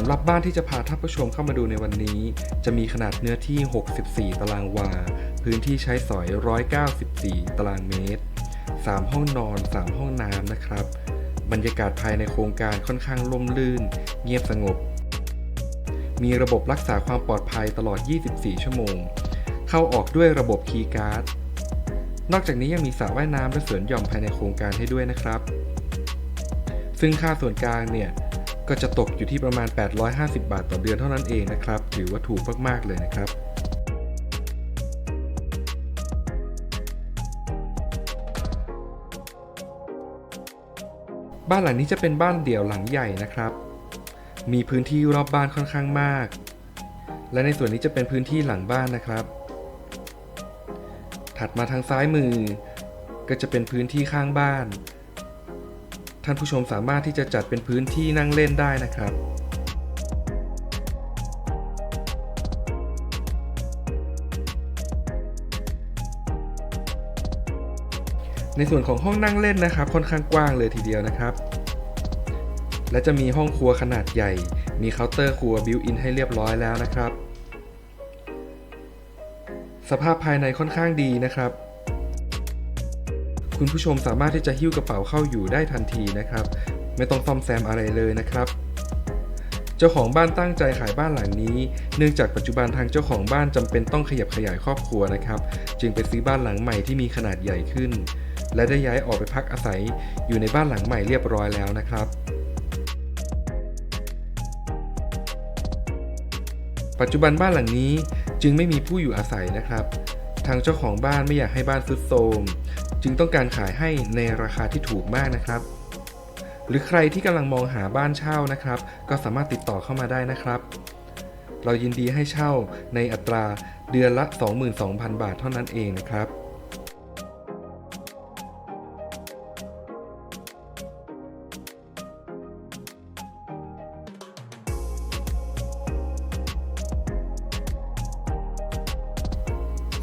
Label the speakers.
Speaker 1: สำหรับบ้านที่จะพาท่านผู้ชมเข้ามาดูในวันนี้ จะมีขนาดเนื้อที่ 64 ตารางวา พื้นที่ใช้สอย 194 ตารางเมตร 3 ห้องนอน 3 ห้องน้ำนะครับ บรรยากาศภายในโครงการค่อนข้างร่มรื่น เงียบสงบ มีระบบรักษาความปลอดภัยตลอด 24 ชั่วโมง เข้าออกด้วยระบบคีย์การ์ด นอกจากนี้ยังมีสระว่ายน้ำและสวนหย่อมภายในโครงการให้ด้วยนะครับ ซึ่งค่าส่วนกลางเนี่ย ก็จะตกอยู่ที่ประมาณ 850 บาทต่อเดือนเท่านั้นเองนะครับ ถือว่าถูกมากๆเลยนะครับบ้านหลังนี้จะเป็นบ้านเดี่ยวหลังใหญ่นะครับ มีพื้นที่รอบบ้านค่อนข้างมาก และในส่วนนี้จะเป็นพื้นที่หลังบ้านนะครับ ถัดมาทางซ้ายมือ ก็จะเป็นพื้นที่ข้างบ้าน ท่านผู้ชมสามารถที่จะจัดเป็นพื้นที่นั่งเล่นได้นะครับ ในส่วนของห้องนั่งเล่นนะครับ ค่อนข้างกว้างเลยทีเดียวนะครับ และจะมีห้องครัวขนาดใหญ่ มีเคาน์เตอร์ครัวบิวอินให้เรียบร้อยแล้วนะครับ สภาพภายในค่อนข้างดีนะครับ คุณผู้ชมสามารถที่จะหิ้วกระเป๋าเข้าอยู่ได้ทันทีนะครับ ไม่ต้องซ่อมแซมอะไรเลยนะครับเจ้าของบ้านตั้งใจขายบ้านหลังนี้ เนื่องจากปัจจุบันทางเจ้าของบ้านจำเป็นต้องขยับขยายครอบครัวนะครับ จึงไปซื้อบ้านหลังใหม่ที่มีขนาดใหญ่ขึ้น และได้ย้ายออกไปพักอาศัยอยู่ในบ้านหลังใหม่เรียบร้อยแล้วนะครับ ปัจจุบันบ้านหลังนี้จึงไม่มีผู้อยู่อาศัยนะครับ ทางเจ้าของบ้านไม่อยากให้บ้านทรุดโทรมจึงต้องการขายให้ในราคาที่ถูกมากนะครับ หรือใครที่กำลังมองหาบ้านเช่านะครับ ก็สามารถติดต่อเข้ามาได้นะครับ เรายินดีให้เช่าในอัตราเดือนละ 22,000 บาทเท่านั้นเองนะครับ